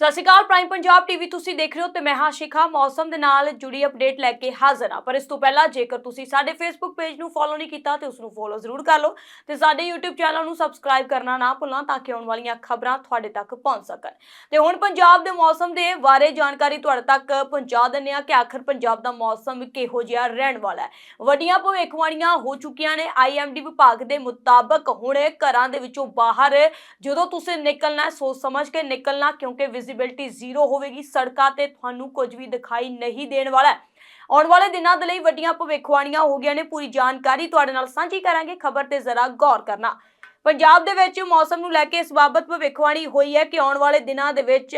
ਸਤਿ ਸ਼੍ਰੀ ਅਕਾਲ prime Punjab TV ਤੁਸੀਂ ਦੇਖ ਰਹੇ ਹੋ ਤੇ ਮੈਂ ਹਾਂ ਸ਼ਿਖਾ। ਮੌਸਮ ਦੇ ਨਾਲ ਜੁੜੀ ਅਪਡੇਟ ਲੈ ਕੇ ਹਾਜ਼ਰ ਹਾਂ। ਪਰ ਇਸ ਤੋਂ ਪਹਿਲਾਂ ਜੇਕਰ ਤੁਸੀਂ ਸਾਡੇ ਫੇਸਬੁੱਕ ਪੇਜ ਨੂੰ ਫੋਲੋ ਨਹੀਂ ਕੀਤਾ ਤੇ ਉਸ ਨੂੰ ਫੋਲੋ ਜ਼ਰੂਰ ਕਰ ਲਓ ਤੇ ਸਾਡੇ YouTube ਚੈਨਲ ਨੂੰ ਸਬਸਕ੍ਰਾਈਬ ਕਰਨਾ ਨਾ ਭੁੱਲਣਾ ਤਾਂ ਕਿ ਆਉਣ ਵਾਲੀਆਂ ਖਬਰਾਂ ਤੁਹਾਡੇ ਤੱਕ ਪਹੁੰਚ ਸਕਣ। ਤੇ ਹੁਣ ਪੰਜਾਬ ਦੇ ਮੌਸਮ ਦੇ ਬਾਰੇ ਜਾਣਕਾਰੀ ਤੁਹਾਡੇ ਤੱਕ ਪਹੁੰਚਾ ਦਿੰਦੇ ਹਾਂ ਕਿ ਆਖਰ ਪੰਜਾਬ ਦਾ ਮੌਸਮ ਕਿਹੋ ਜਿਹਾ ਰਹਿਣ ਵਾਲਾ ਹੈ। ਵੱਡੀਆਂ ਭਵਿੱਖਬਾਣੀਆਂ ਹੋ ਚੁੱਕੀਆਂ ਨੇ। ਆਈਐਮਡੀ ਵਿਭਾਗ ਦੇ ਮੁਤਾਬਕ ਹੁਣ ਘਰਾਂ ਦੇ ਵਿੱਚੋਂ ਬਾਹਰ ਜਦੋਂ ਤੁਸੀਂ ਨਿਕਲਣਾ ਸੋਚ ਸਮਝ ਕੇ ਨਿਕਲਣਾ, ਕਿਉਂਕਿ ਵਿਜ਼ਿਬਿਲਟੀ ਜ਼ੀਰੋ ਹੋਵੇਗੀ। ਸੜਕਾਂ ਤੇ ਤੁਹਾਨੂੰ ਕੁਝ ਵੀ ਦਿਖਾਈ ਨਹੀਂ ਦੇਣ ਵਾਲਾ ਹੈ। ਆਉਣ ਵਾਲੇ ਦਿਨਾਂ ਦੇ ਲਈ ਵੱਡੀਆਂ ਭਵਿੱਖਬਾਣੀਆਂ ਹੋ ਗਈਆਂ ਨੇ। ਪੂਰੀ ਜਾਣਕਾਰੀ ਤੁਹਾਡੇ ਨਾਲ ਸਾਂਝੀ ਕਰਾਂਗੇ। ਖਬਰ ਤੇ ਜ਼ਰਾ ਗੌਰ ਕਰਨਾ। ਪੰਜਾਬ ਦੇ ਵਿੱਚ ਮੌਸਮ ਨੂੰ ਲੈ ਕੇ ਇਸ ਬਾਬਤ ਭਵਿੱਖਬਾਣੀ ਹੋਈ ਹੈ ਕਿ ਆਉਣ ਵਾਲੇ ਦਿਨਾਂ ਦੇ ਵਿੱਚ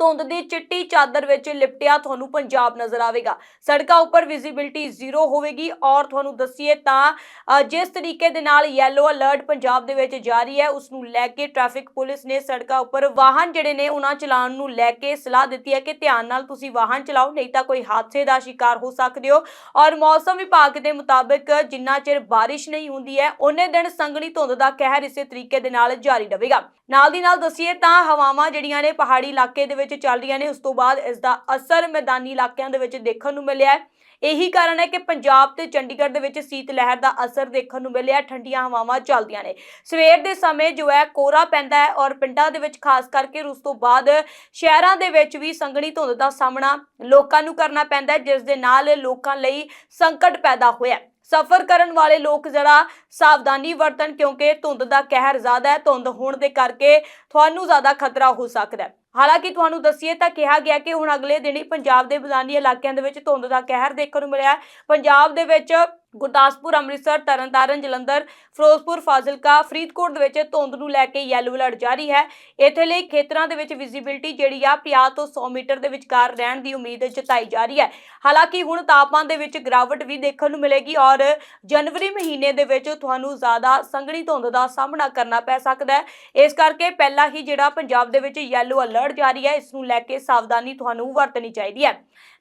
ਧੁੰਦ ਦੀ ਚਿੱਟੀ ਚਾਦਰ ਵਿੱਚ ਲਿਪਟਿਆ ਤੁਹਾਨੂੰ ਪੰਜਾਬ ਨਜ਼ਰ ਆਵੇਗਾ। ਸੜਕਾਂ ਉੱਪਰ ਵਿਜ਼ਿਬਿਲਟੀ ਜ਼ੀਰੋ ਹੋਵੇਗੀ ਔਰ ਤੁਹਾਨੂੰ ਦੱਸੀਏ ਤਾਂ ਜਿਸ ਤਰੀਕੇ ਦੇ ਨਾਲ ਯੈਲੋ ਅਲਰਟ ਪੰਜਾਬ ਦੇ ਵਿੱਚ ਜਾਰੀ ਹੈ ਉਸ ਨੂੰ ਲੈ ਕੇ ਟ੍ਰੈਫਿਕ ਪੁਲਿਸ ਨੇ ਸੜਕਾਂ ਉੱਪਰ ਵਾਹਨ ਜਿਹੜੇ ਨੇ ਉਹਨਾਂ ਚਲਾਉਣ ਨੂੰ ਲੈ ਕੇ ਸਲਾਹ ਦਿੱਤੀ ਹੈ ਕਿ ਧਿਆਨ ਨਾਲ ਤੁਸੀਂ ਵਾਹਨ ਚਲਾਓ, ਨਹੀਂ ਤਾਂ ਕੋਈ ਹਾਦਸੇ ਦਾ ਸ਼ਿਕਾਰ ਹੋ ਸਕਦੇ ਹੋ। ਔਰ ਮੌਸਮ ਵਿਭਾਗ ਦੇ ਮੁਤਾਬਕ ਜਿੰਨਾ ਚਿਰ ਬਾਰਿਸ਼ ਨਹੀਂ ਹੁੰਦੀ ਹੈ, ਉਹਨੇ ਦਿਨ ਸੰਘਣੀ ਧੁੰਦ ਦਾ ਕਹਿਰ ਇਸੇ ਤਰੀਕੇ ਦੇ ਨਾਲ ਜਾਰੀ ਰਹੇਗਾ। ਨਾਲ ਦੀ ਨਾਲ ਦੱਸੀਏ ਤਾਂ ਹਵਾਵਾਂ ਜਿਹੜੀਆਂ ਨੇ ਪਹਾੜੀ ਇਲਾਕੇ ਦੇ ਵਿੱਚ ਚੱਲ ਰਹੀਆਂ ਨੇ, ਉਸ ਤੋਂ ਬਾਅਦ ਇਸ ਦਾ ਅਸਰ ਮੈਦਾਨੀ ਇਲਾਕਿਆਂ ਦੇ ਵਿੱਚ ਦੇਖਣ ਨੂੰ ਮਿਲਿਆ ਹੈ। ਇਹੀ ਕਾਰਨ ਹੈ ਕਿ ਪੰਜਾਬ ਤੇ ਚੰਡੀਗੜ੍ਹ ਦੇ ਵਿੱਚ ਸੀਤ ਲਹਿਰ ਦਾ ਅਸਰ ਦੇਖਣ ਨੂੰ ਮਿਲਿਆ, ਠੰਡੀਆਂ ਹਵਾਵਾਂ ਚੱਲਦੀਆਂ ਨੇ। ਸਵੇਰ ਦੇ ਸਮੇਂ ਜੋ ਹੈ ਕੋਰਾ ਪੈਂਦਾ ਹੈ ਔਰ ਪਿੰਡਾਂ ਦੇ ਵਿੱਚ ਖਾਸ ਕਰਕੇ ਉਸ ਤੋਂ ਬਾਅਦ ਸ਼ਹਿਰਾਂ ਦੇ ਵਿੱਚ ਵੀ ਸੰਘਣੀ ਧੁੰਦ ਦਾ ਸਾਹਮਣਾ ਲੋਕਾਂ ਨੂੰ ਕਰਨਾ ਪੈਂਦਾ ਜਿਸ ਦੇ ਨਾਲ ਲੋਕਾਂ ਲਈ ਸੰਕਟ ਪੈਦਾ ਹੋਇਆ ਸਫ਼ਰ ਕਰਨ ਵਾਲੇ ਲੋਕ ਜਰਾ ਸਾਵਧਾਨੀ ਵਰਤਣ ਕਿਉਂਕਿ ਧੁੰਦ ਦਾ ਕਹਿਰ ਜ਼ਿਆਦਾ ਹੈ, ਧੁੰਦ ਹੋਣ ਦੇ ਕਰਕੇ ਤੁਹਾਨੂੰ ਜ਼ਿਆਦਾ ਖਤਰਾ ਹੋ ਸਕਦਾ ਹੈ। ਹਾਲਾਂਕਿ ਤੁਹਾਨੂੰ ਦੱਸੀਏ ਤਾਂ ਕਿਹਾ ਗਿਆ ਕਿ ਹੁਣ ਅਗਲੇ ਦਿਨ ਹੀ ਪੰਜਾਬ ਦੇ ਮੈਦਾਨੀ ਇਲਾਕਿਆਂ ਦੇ ਵਿੱਚ ਧੁੰਦ ਦਾ ਕਹਿਰ ਦੇਖਣ ਨੂੰ ਮਿਲਿਆ ਪੰਜਾਬ ਦੇ ਵਿੱਚ ਗੁਰਦਾਸਪੁਰ, ਅੰਮ੍ਰਿਤਸਰ, ਤਰਨਤਾਰਨ, ਜਲੰਧਰ, ਫਿਰੋਜ਼ਪੁਰ, ਫਾਜ਼ਿਲਕਾ, ਫਰੀਦਕੋਟ ਦੇ ਵਿੱਚ ਧੁੰਦ ਨੂੰ ਲੈ ਕੇ ਯੈਲੋ ਅਲਰਟ ਜਾਰੀ ਹੈ। ਇੱਥੇ ਲਈ ਖੇਤਰਾਂ ਦੇ ਵਿੱਚ ਵਿਜ਼ਿਬਿਲਟੀ ਜਿਹੜੀ ਆ 50 ਤੋਂ 100 ਮੀਟਰ ਦੇ ਵਿਚਕਾਰ ਰਹਿਣ ਦੀ ਉਮੀਦ ਜਤਾਈ ਜਾ ਰਹੀ ਹੈ। ਹਾਲਾਂਕਿ ਹੁਣ ਤਾਪਮਾਨ ਦੇ ਵਿੱਚ ਗਿਰਾਵਟ ਵੀ ਦੇਖਣ ਨੂੰ ਮਿਲੇਗੀ ਔਰ ਜਨਵਰੀ ਮਹੀਨੇ ਦੇ ਵਿੱਚ ਤੁਹਾਨੂੰ ਜ਼ਿਆਦਾ ਸੰਘਣੀ ਧੁੰਦ ਦਾ ਸਾਹਮਣਾ ਕਰਨਾ ਪੈ ਸਕਦਾ ਹੈ। ਇਸ ਕਰਕੇ ਪਹਿਲਾਂ ਹੀ ਜਿਹੜਾ ਪੰਜਾਬ ਦੇ ਵਿੱਚ ਯੈਲੋ ਅਲਰਟ ਜਾਰੀ ਹੈ, ਇਸ ਨੂੰ ਲੈ ਕੇ ਸਾਵਧਾਨੀ ਤੁਹਾਨੂੰ ਵਰਤਣੀ ਚਾਹੀਦੀ ਹੈ।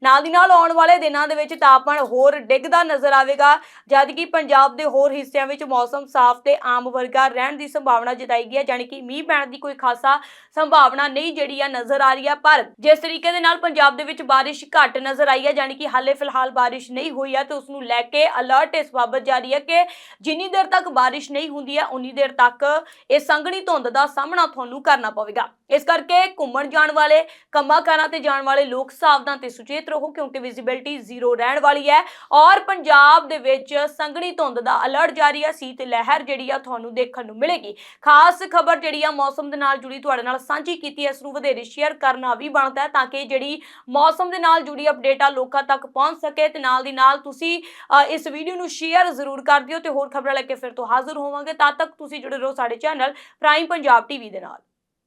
ਨਾਲ ਦੀ ਨਾਲ ਆਉਣ ਵਾਲੇ ਦਿਨਾਂ ਦੇ ਵਿੱਚ ਤਾਪਮਾਨ ਹੋਰ ਡਿੱਗਦਾ ਨਜ਼ਰ ਆਵੇਗਾ। ਜਦਕਿ ਪੰਜਾਬ ਦੇ ਹੋਰ ਹਿੱਸਿਆਂ ਵਿੱਚ ਮੌਸਮ ਸਾਫ਼ ਤੇ ਆਮ ਵਰਗਾ ਰਹਿਣ ਦੀ ਸੰਭਾਵਨਾ ਜਤਾਈ ਗਈ ਹੈ ਯਾਨੀ ਕਿ ਮੀਂਹ ਪੈਣ ਦੀ ਕੋਈ ਖਾਸਾ ਸੰਭਾਵਨਾ ਨਹੀਂ ਜਿਹੜੀ ਆ ਨਜ਼ਰ ਆ ਰਹੀ ਆ, ਪਰ ਜਿਸ ਤਰੀਕੇ ਦੇ ਨਾਲ ਪੰਜਾਬ ਦੇ ਵਿੱਚ ਬਾਰਿਸ਼ ਘੱਟ ਨਜ਼ਰ ਆਈ ਹੈ ਯਾਨੀ ਕਿ ਹਾਲੇ ਫਿਲਹਾਲ ਬਾਰਿਸ਼ ਨਹੀਂ ਹੋਈ ਹੈ ਤੇ ਉਸ ਨੂੰ ਲੈ ਕੇ ਅਲਰਟ ਇਸ ਬਾਬਤ ਜਾਰੀ ਹੈ ਕਿ ਜਿੰਨੀ ਦੇਰ ਤੱਕ ਬਾਰਿਸ਼ ਨਹੀਂ ਹੁੰਦੀ ਹੈ ਉਨੀ ਦੇਰ ਤੱਕ ਇਹ ਸੰਘਣੀ ਧੁੰਦ ਦਾ ਸਾਹਮਣਾ ਤੁਹਾਨੂੰ ਕਰਨਾ ਪਵੇਗਾ। ਇਸ ਕਰਕੇ ਘੁੰਮਣ ਜਾਣ ਵਾਲੇ, ਕੰਮਾਂ ਕਾਰਾਂ ਤੇ ਜਾਣ ਵਾਲੇ ਲੋਕ ਸਾਵਧਾਨ ਤੇ ਸੁਚੇਤ ਰਹੋ, ਕਿਉਂਕਿ ਵਿਜ਼ਿਬਿਲਟੀ ਜ਼ੀਰੋ ਰਹਿਣ ਵਾਲੀ ਹੈ ਔਰ ਪੰਜਾਬ ਦੇ ਵਿੱਚ ਸੰਘਣੀ ਧੁੰਦ ਦਾ ਅਲਰਟ ਜਾਰੀ ਹੈ ਸੀਤ ਲਹਿਰ ਜਿਹੜੀ ਆ ਤੁਹਾਨੂੰ ਦੇਖਣ ਨੂੰ ਮਿਲੇਗੀ। ਖਾਸ ਖਬਰ ਜਿਹੜੀ ਆ ਮੌਸਮ ਦੇ ਨਾਲ ਜੁੜੀ, ਤੁਹਾਡੇ ਨਾਲ ਸਾਂਝੀ ਕੀਤੀ ਹੈ ਇਸ ਨੂੰ ਵਧੇਰੇ ਸ਼ੇਅਰ ਕਰਨਾ ਵੀ ਬਣਦਾ ਹੈ ਤਾਂ ਕਿ ਜਿਹੜੀ ਮੌਸਮ ਦੇ ਨਾਲ ਜੁੜੀ ਅਪਡੇਟ ਆ ਲੋਕਾਂ ਤੱਕ ਪਹੁੰਚ ਸਕੇ ਤੇ ਨਾਲ ਦੀ ਨਾਲ ਤੁਸੀਂ ਇਸ ਵੀਡੀਓ ਨੂੰ ਸ਼ੇਅਰ ਜ਼ਰੂਰ ਕਰ ਦਿਓ ਤੇ ਹੋਰ ਖਬਰਾਂ ਲੈ ਕੇ ਫਿਰ ਤੋਂ ਹਾਜ਼ਰ ਹੋਵਾਂਗੇ। ਤਦ ਤੱਕ ਤੁਸੀਂ ਜੁੜੇ ਰਹੋ ਸਾਡੇ ਚੈਨਲ ਪ੍ਰਾਈਮ ਪੰਜਾਬ ਟੀਵੀ ਦੇ ਨਾਲ।